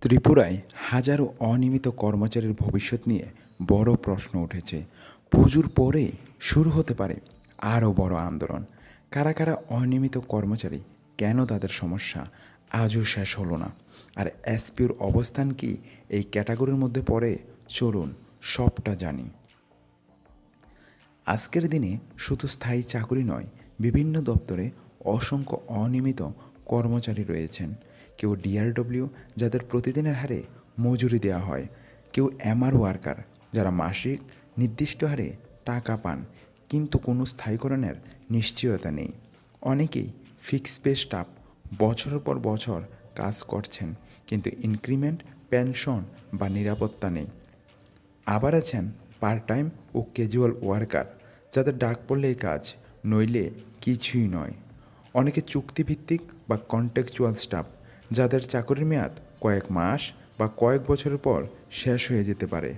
ত্রিপুরায় হাজারো অনিয়মিত কর্মচারীর ভবিষ্যৎ নিয়ে বড় প্রশ্ন উঠেছে। পুজোর পরে শুরু হতে পারে আরও বড় আন্দোলন। কারা কারা অনিয়মিত কর্মচারী? কেন তাদের সমস্যা? আজও শেষ হলো না। আর এসপিওর অবস্থান কি এই ক্যাটাগরির মধ্যে পড়ে? চলুন সবটা জানি। আজকের দিনে শুধু স্থায়ী চাকরি নয়, বিভিন্ন দপ্তরে অসংখ্য অনিয়মিত কর্মচারী রয়েছেন। কেউ ডিআরডব্লিউ যাদের প্রতিদিনের হারে মজুরি দেওয়া হয়। কেউ এমআর ওয়ার্কার যারা মাসিক নির্দিষ্ট হারে টাকা পান। কিন্তু কোনো স্থায়ীকরণের নিশ্চয়তা নেই। অনেকেই ফিক্স পে স্টাফ বছরের পর বছর কাজ করছেন, কিন্তু ইনক্রিমেন্ট পেনশন বা নিরাপত্তা নেই। আবার আছেন পার্ট টাইম ও ক্যাজুয়াল ওয়ার্কার যাদের ডাক পড়লেই কাজ, নইলে কিছুই নয়। অনেকে চুক্তিভিত্তিক বা কন্টেকচুয়াল স্টাফ যাদের চাকরির মেয়াদ কয়েক মাস বা কয়েক বছরের পর শেষ হয়ে যেতে পারে।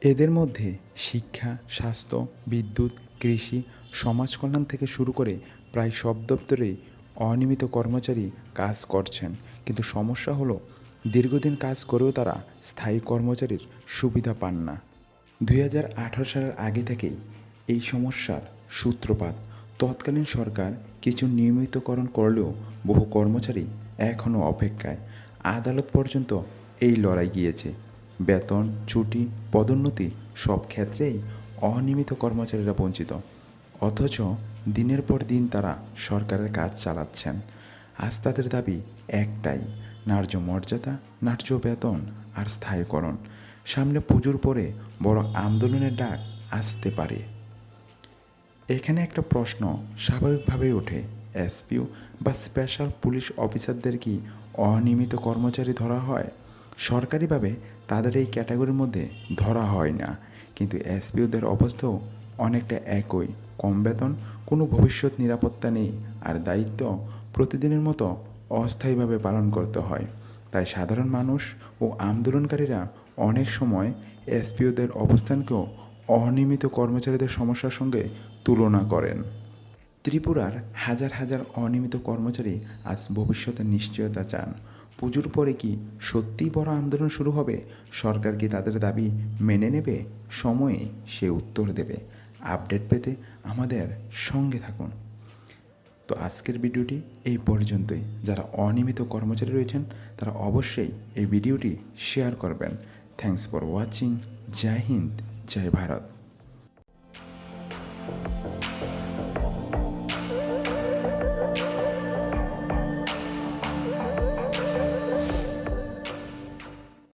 এদের মধ্যে শিক্ষা, স্বাস্থ্য, বিদ্যুৎ, কৃষি সমাজ কল্যাণ থেকে শুরু করে প্রায় সব দপ্তরেই অনিয়মিত কর্মচারী কাজ করছেন। কিন্তু সমস্যা হলো, দীর্ঘদিন কাজ করেও তারা স্থায়ী কর্মচারীর সুবিধা পান না। দু হাজার আঠেরো সালের আগে থেকেই এই সমস্যার সূত্রপাত। তৎকালীন সরকার কিছু নিয়মিতকরণ করলেও বহু কর্মচারী এখনও অপেক্ষায়। আদালত পর্যন্ত এই লড়াই গিয়েছে। বেতন, ছুটি, পদোন্নতি সব ক্ষেত্রেই অনিয়মিত কর্মচারীরা বঞ্চিত। অথচ দিনের পর দিন তারা সরকারের কাজ চালাচ্ছেন। আজ তাদের দাবি একটাই, ন্যায্য মর্যাদা, ন্যায্য বেতন আর স্থায়ীকরণ। সামনে পুজোর পরে বড় আন্দোলনের ডাক আসতে পারে। এখানে একটা প্রশ্ন স্বাভাবিকভাবেই ওঠে। এসপিও বা স্পেশাল পুলিশ অফিসারদের কি অনিয়মিত কর্মচারী ধরা হয়? সরকারিভাবে তাদের এই ক্যাটাগরির মধ্যে ধরা হয় না। কিন্তু এসপিওদের অবস্থাও অনেকটা একই। কম বেতন, কোনো ভবিষ্যৎ নিরাপত্তা নেই। আর দায়িত্ব প্রতিদিনের মতো অস্থায়ীভাবে পালন করতে হয়। তাই সাধারণ মানুষ ও আন্দোলনকারীরা অনেক সময় এসপিওদের অবস্থানকেও অনিয়মিত কর্মচারীদের সমস্যার সঙ্গে তুলনা করেন। ত্রিপুরার হাজার হাজার অনিয়মিত কর্মচারী আজ ভবিষ্যতের নিশ্চয়তা চান। পুজোর পরে কি সত্যিই বড় আন্দোলন শুরু হবে? সরকার কি তাদের দাবি মেনে নেবে? সময়ে সে উত্তর দেবে। আপডেট পেতে আমাদের সঙ্গে থাকুন। তো আজকের ভিডিওটি এই পর্যন্তই। যারা অনিয়মিত কর্মচারী রয়েছেন, তারা অবশ্যই এই ভিডিওটি শেয়ার করবেন। Thanks for watching Jai Hind Jai Bharat